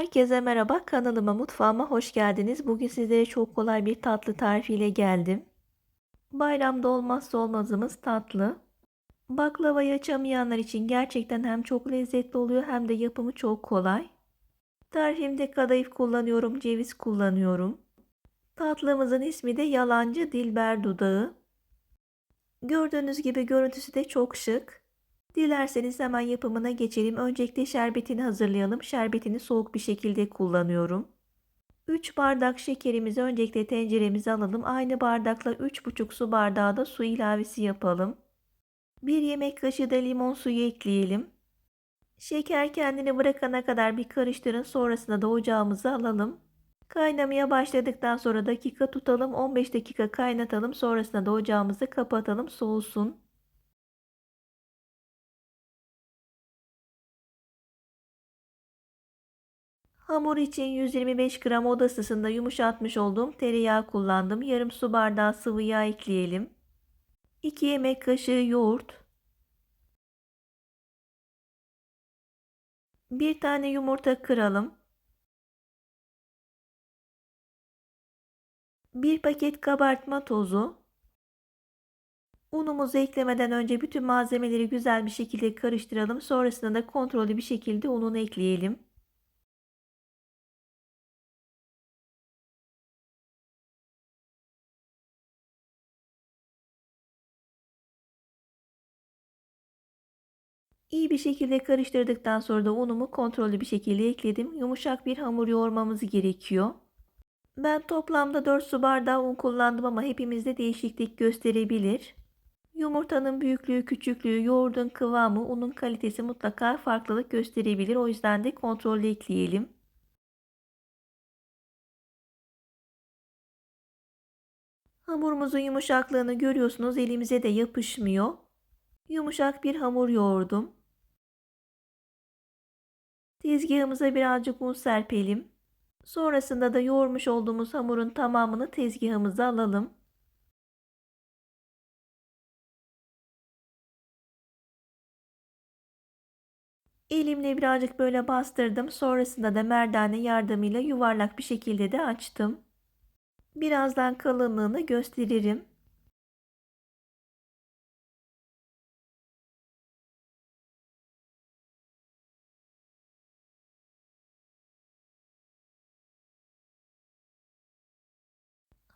Herkese merhaba, kanalıma, mutfağıma hoş geldiniz. Bugün sizlere çok kolay bir tatlı tarifiyle geldim. Bayramda olmazsa olmazımız tatlı. Baklavayı açamayanlar için gerçekten hem çok lezzetli oluyor hem de yapımı çok kolay. Tarifimde kadayıf kullanıyorum, ceviz kullanıyorum. Tatlımızın ismi de yalancı dilber dudağı. Gördüğünüz gibi görüntüsü de çok şık. Dilerseniz hemen yapımına geçelim. Öncelikle şerbetini hazırlayalım. Şerbetini soğuk bir şekilde kullanıyorum. 3 bardak şekerimizi öncelikle tenceremize alalım. Aynı bardakla 3,5 su bardağı da su ilavesi yapalım. 1 yemek kaşığı da limon suyu ekleyelim. Şeker kendini bırakana kadar bir karıştırın. Sonrasında da ocağımıza alalım. Kaynamaya başladıktan sonra dakika tutalım. 15 dakika kaynatalım. Sonrasında da ocağımızı kapatalım soğusun. Hamur için 125 gram oda ısısında yumuşatmış olduğum tereyağı kullandım. Yarım su bardağı sıvı yağ ekleyelim. 2 yemek kaşığı yoğurt. 1 tane yumurta kıralım. 1 paket kabartma tozu. Unumuzu eklemeden önce bütün malzemeleri güzel bir şekilde karıştıralım. Sonrasında da kontrollü bir şekilde ununu ekleyelim. İyi bir şekilde karıştırdıktan sonra da unumu kontrollü bir şekilde ekledim. Yumuşak bir hamur yoğurmamız gerekiyor. Ben toplamda 4 su bardağı un kullandım ama hepimizde değişiklik gösterebilir. Yumurtanın büyüklüğü, küçüklüğü, yoğurdun kıvamı, unun kalitesi mutlaka farklılık gösterebilir. O yüzden de kontrollü ekleyelim. Hamurumuzun yumuşaklığını görüyorsunuz. Elimize de yapışmıyor. Yumuşak bir hamur yoğurdum. Tezgahımıza birazcık un serpelim. Sonrasında da yoğurmuş olduğumuz hamurun tamamını tezgahımıza alalım. Elimle birazcık böyle bastırdım. Sonrasında da merdane yardımıyla yuvarlak bir şekilde de açtım. Birazdan kalınlığını gösteririm.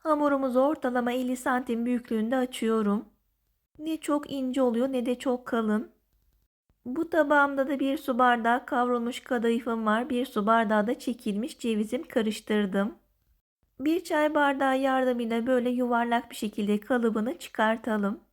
Hamurumuzu ortalama 50 santim büyüklüğünde açıyorum. Ne çok ince oluyor ne de çok kalın. Bu tabağımda da bir su bardağı kavrulmuş kadayıfım var. Bir su bardağı da çekilmiş cevizim karıştırdım. Bir çay bardağı yardımıyla böyle yuvarlak bir şekilde kalıbını çıkartalım.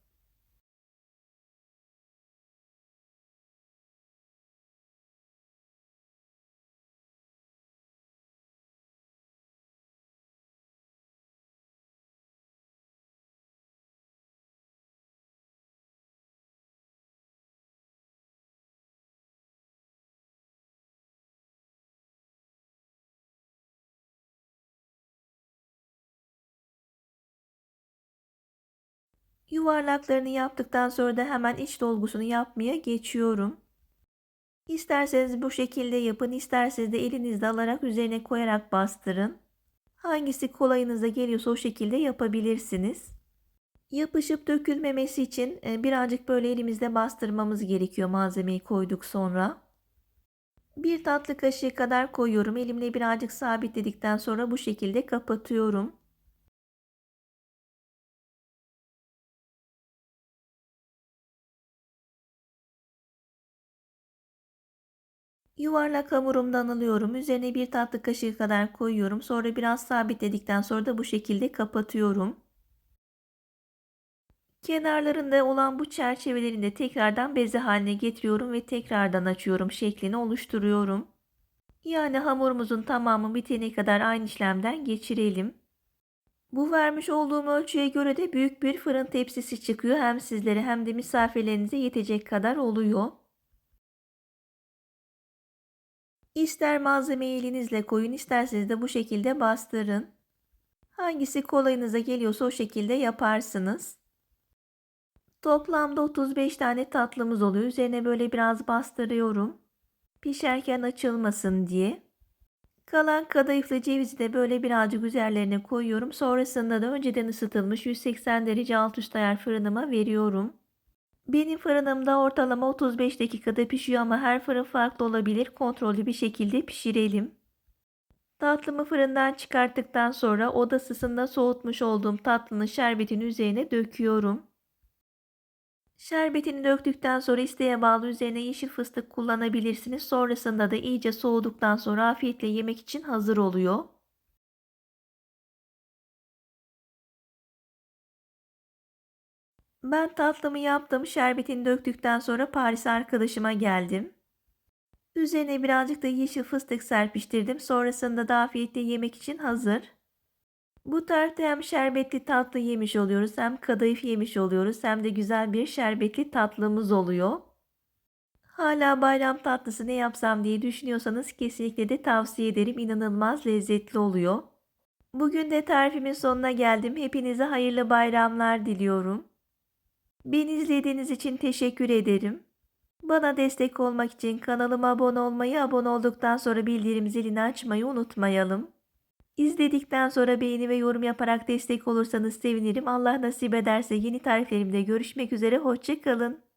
Yuvarlaklarını yaptıktan sonra da hemen iç dolgusunu yapmaya geçiyorum. İsterseniz bu şekilde yapın, isterseniz de elinizde alarak üzerine koyarak bastırın. Hangisi kolayınıza geliyorsa o şekilde yapabilirsiniz. Yapışıp dökülmemesi için e, birazcık böyle elimizde bastırmamız gerekiyor malzemeyi koyduk sonra. Bir tatlı kaşığı kadar koyuyorum. Elimle birazcık sabitledikten sonra bu şekilde kapatıyorum. Yuvarlak hamurumdan alıyorum. Üzerine bir tatlı kaşığı kadar koyuyorum. Sonra biraz sabitledikten sonra da bu şekilde kapatıyorum. Kenarlarında olan bu çerçevelerini de tekrardan beze haline getiriyorum ve tekrardan açıyorum. Şeklini oluşturuyorum. Yani hamurumuzun tamamı bitene kadar aynı işlemden geçirelim. Bu vermiş olduğum ölçüye göre de büyük bir fırın tepsisi çıkıyor. Hem sizlere hem de misafirlerinize yetecek kadar oluyor. İster malzemeyi elinizle koyun, isterseniz de bu şekilde bastırın. Hangisi kolayınıza geliyorsa o şekilde yaparsınız. Toplamda 35 tane tatlımız oluyor. Üzerine böyle biraz bastırıyorum. Pişerken açılmasın diye. Kalan kadayıflı cevizi de böyle birazcık üzerlerine koyuyorum. Sonrasında da önceden ısıtılmış 180 derece alt üst ayar fırınıma veriyorum. Benim fırınımda ortalama 35 dakikada pişiyor ama her fırın farklı olabilir. Kontrollü bir şekilde pişirelim. Tatlımı fırından çıkarttıktan sonra oda ısısında soğutmuş olduğum tatlının şerbetini üzerine döküyorum. Şerbetini döktükten sonra isteğe bağlı üzerine yeşil fıstık kullanabilirsiniz. Sonrasında da iyice soğuduktan sonra afiyetle yemek için hazır oluyor. Ben tatlımı yaptım. Şerbetini döktükten sonra Paris arkadaşıma geldim. Üzerine birazcık da yeşil fıstık serpiştirdim. Sonrasında da afiyetle yemek için hazır. Bu tarifte hem şerbetli tatlı yemiş oluyoruz hem kadayıf yemiş oluyoruz hem de güzel bir şerbetli tatlımız oluyor. Hala bayram tatlısı ne yapsam diye düşünüyorsanız kesinlikle de tavsiye ederim. İnanılmaz lezzetli oluyor. Bugün de tarifimin sonuna geldim. Hepinize hayırlı bayramlar diliyorum. Beni izlediğiniz için teşekkür ederim. Bana destek olmak için kanalıma abone olmayı, abone olduktan sonra bildirim zilini açmayı unutmayalım. İzledikten sonra beğeni ve yorum yaparak destek olursanız sevinirim. Allah nasip ederse yeni tariflerimde görüşmek üzere. Hoşçakalın.